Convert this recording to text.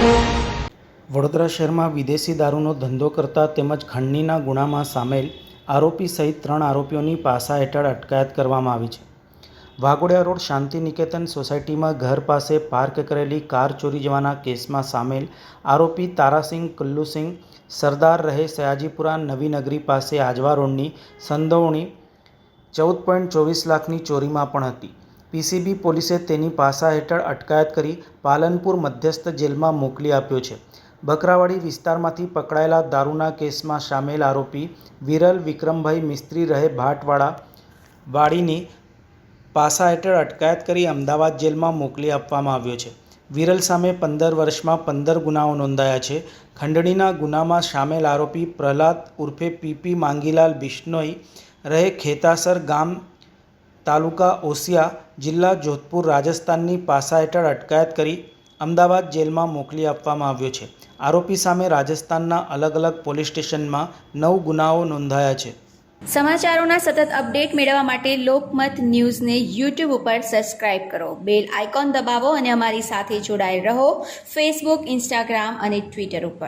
વડોદરા શહેરમાં વિદેશી દારૂનો ધંધો કરતા તેમજ ખંડણીના ગુનામાં સામેલ આરોપી સહિત ત્રણ આરોપીઓની પાસા હેઠળ અટકાયત કરવામાં આવી છે. વાઘોડિયા રોડ શાંતિ નિકેતન સોસાયટીમાં ઘર પાસે પાર્ક કરેલી કાર ચોરી જવાના કેસમાં સામેલ આરોપી તારાસિંહ, કલ્લુસિંહ, સરદાર રહે સયાજીપુરા નવીનગરી પાસે આજવા રોડની સંડોવણી ચૌદ પોઈન્ટ ચોવીસ લાખની ચોરીમાં પણ હતી. પીસીબી પોલીસે તેની પાસા હેઠળ અટકાયત કરી પાલનપુર મધ્યસ્થ જેલમાં મોકલી આપ્યો છે. બકરાવાડી વિસ્તારમાંથી પકડાયેલા દારૂના કેસમાં સામેલ આરોપી વિરલ વિક્રમભાઈ મિસ્ત્રી રહે ભાટવાડા વાડીની પાસા હેઠળ અટકાયત કરી અમદાવાદ જેલમાં મોકલી આપવામાં આવ્યો છે. વિરલ સામે પંદર વર્ષમાં પંદર ગુનાઓ નોંધાયા છે. ખંડણીના ગુનામાં સામેલ આરોપી પ્રહલાદ ઉર્ફે પીપી માંગીલાલ બિશ્નોઈ રહે ખેતાસર ગામ તાલુકા ઓસિયા જિલ્લા જોધપુર રાજસ્થાનની પાસા હેઠળ અટકાયત કરી અમદાવાદ જેલમાં મોકલી આપવામાં આવ્યો છે. આરોપી સામે રાજસ્થાનના અલગ અલગ પોલીસ સ્ટેશનમાં નવ ગુનાઓ નોંધાયા છે. સમાચારોના સતત અપડેટ મેળવવા માટે લોકમત ન્યૂઝને યુટ્યુબ ઉપર સબસ્ક્રાઇબ કરો. બેલ આઇકોન દબાવો અને અમારી સાથે જોડાયેલ રહો ફેસબુક, ઇન્સ્ટાગ્રામ અને ટ્વિટર ઉપર.